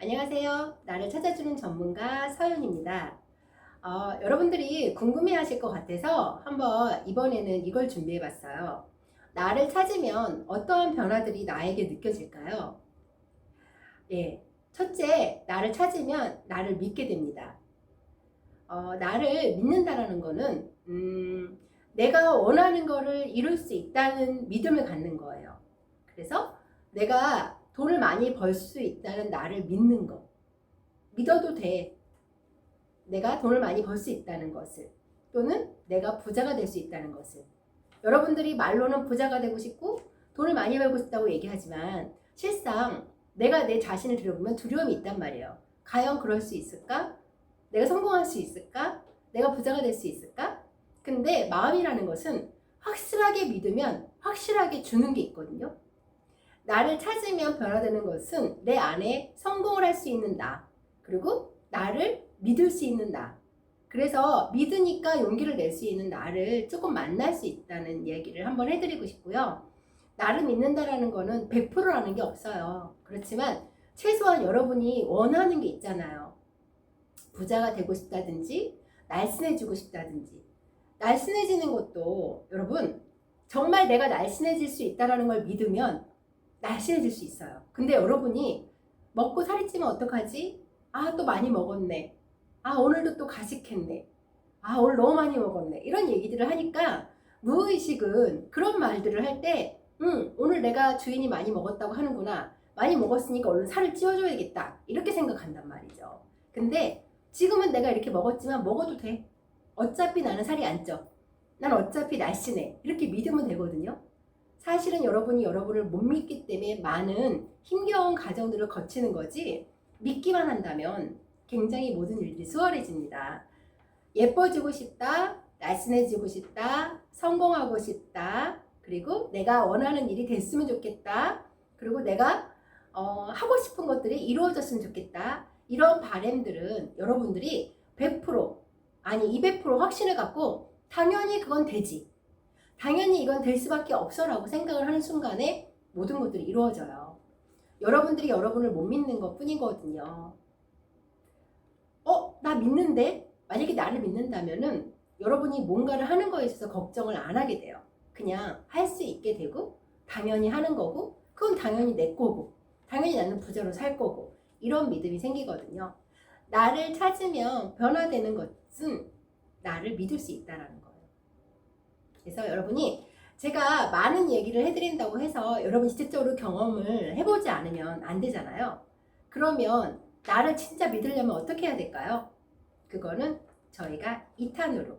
안녕하세요. 나를 찾아주는 전문가 서윤입니다. 어, 여러분들이 궁금해 하실 것 같아서 한번 이번에는 이걸 준비해 봤어요. 나를 찾으면 어떠한 변화들이 나에게 느껴질까요? 예. 첫째, 나를 찾으면 나를 믿게 됩니다. 어, 나를 믿는다라는 거는, 음, 내가 원하는 거를 이룰 수 있다는 믿음을 갖는 거예요. 그래서 내가 돈을 많이 벌 수 있다는 나를 믿는 거. 믿어도 돼. 내가 돈을 많이 벌 수 있다는 것을. 또는 내가 부자가 될 수 있다는 것을. 여러분들이 말로는 부자가 되고 싶고 돈을 많이 벌고 싶다고 얘기하지만 실상 내가 내 자신을 들여보면 두려움이 있단 말이에요. 과연 그럴 수 있을까? 내가 성공할 수 있을까? 내가 부자가 될 수 있을까? 근데 마음이라는 것은 확실하게 믿으면 확실하게 주는 게 있거든요. 나를 찾으면 변화되는 것은 내 안에 성공을 할 수 있는 나, 그리고 나를 믿을 수 있는 나. 그래서 믿으니까 용기를 낼 수 있는 나를 조금 만날 수 있다는 얘기를 한번 해드리고 싶고요. 나를 믿는다라는 거는 100%라는 게 없어요. 그렇지만 최소한 여러분이 원하는 게 있잖아요. 부자가 되고 싶다든지, 날씬해지고 싶다든지. 날씬해지는 것도 여러분, 정말 내가 날씬해질 수 있다라는 걸 믿으면 날씬해질 수 있어요. 근데 여러분이 먹고 살이 찌면 어떡하지? 아, 또 많이 먹었네. 아, 오늘도 또 가식했네. 아, 오늘 너무 많이 먹었네. 이런 얘기들을 하니까 무의식은 그런 말들을 할 때, 음, 오늘 내가 주인이 많이 먹었다고 하는구나. 많이 먹었으니까 얼른 살을 찌워줘야겠다. 이렇게 생각한단 말이죠. 근데 지금은 내가 이렇게 먹었지만 먹어도 돼. 어차피 나는 살이 안 쪄. 난 어차피 날씬해. 이렇게 믿으면 되거든요. 사실은 여러분이 여러분을 못 믿기 때문에 많은 힘겨운 과정들을 거치는 거지 믿기만 한다면 굉장히 모든 일들이 수월해집니다. 예뻐지고 싶다, 날씬해지고 싶다, 성공하고 싶다, 그리고 내가 원하는 일이 됐으면 좋겠다, 그리고 내가 어, 하고 싶은 것들이 이루어졌으면 좋겠다. 이런 바램들은 여러분들이 100% 아니 200% 확신을 갖고 당연히 그건 되지. 당연히 이건 될 수밖에 없어라고 생각을 하는 순간에 모든 것들이 이루어져요. 여러분들이 여러분을 못 믿는 것 뿐이거든요. 어, 나 믿는데? 만약에 나를 믿는다면은 여러분이 뭔가를 하는 거에 있어서 걱정을 안 하게 돼요. 그냥 할 수 있게 되고, 당연히 하는 거고, 그건 당연히 내 거고, 당연히 나는 부자로 살 거고, 이런 믿음이 생기거든요. 나를 찾으면 변화되는 것은 나를 믿을 수 있다라는 거예요. 그래서 여러분이 제가 많은 얘기를 해드린다고 해서 여러분이 직접적으로 경험을 해보지 않으면 안 되잖아요. 그러면 나를 진짜 믿으려면 어떻게 해야 될까요? 그거는 저희가 2탄으로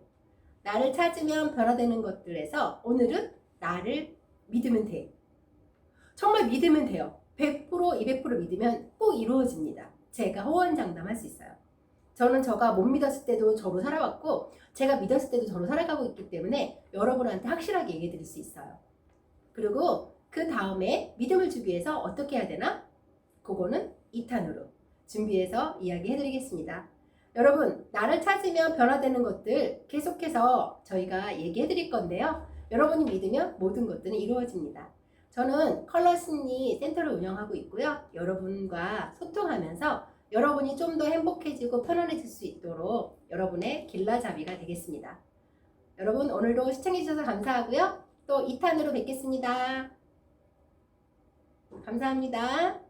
나를 찾으면 변화되는 것들에서 오늘은 나를 믿으면 돼. 정말 믿으면 돼요. 100% 200% 믿으면 꼭 이루어집니다. 제가 호언장담할 수 있어요. 저는 저가 못 믿었을 때도 저로 살아왔고 제가 믿었을 때도 저로 살아가고 있기 때문에 여러분한테 확실하게 얘기해 드릴 수 있어요. 그리고 그 다음에 믿음을 주기 위해서 어떻게 해야 되나? 그거는 2탄으로 준비해서 이야기해 드리겠습니다. 여러분, 나를 찾으면 변화되는 것들 계속해서 저희가 얘기해 드릴 건데요. 여러분이 믿으면 모든 것들은 이루어집니다. 저는 컬러 심리 센터를 운영하고 있고요. 여러분과 소통하면서 여러분이 좀 더 행복해지고 편안해질 수 있도록 여러분의 길라잡이가 되겠습니다. 여러분 오늘도 시청해주셔서 감사하고요. 또 2탄으로 뵙겠습니다. 감사합니다.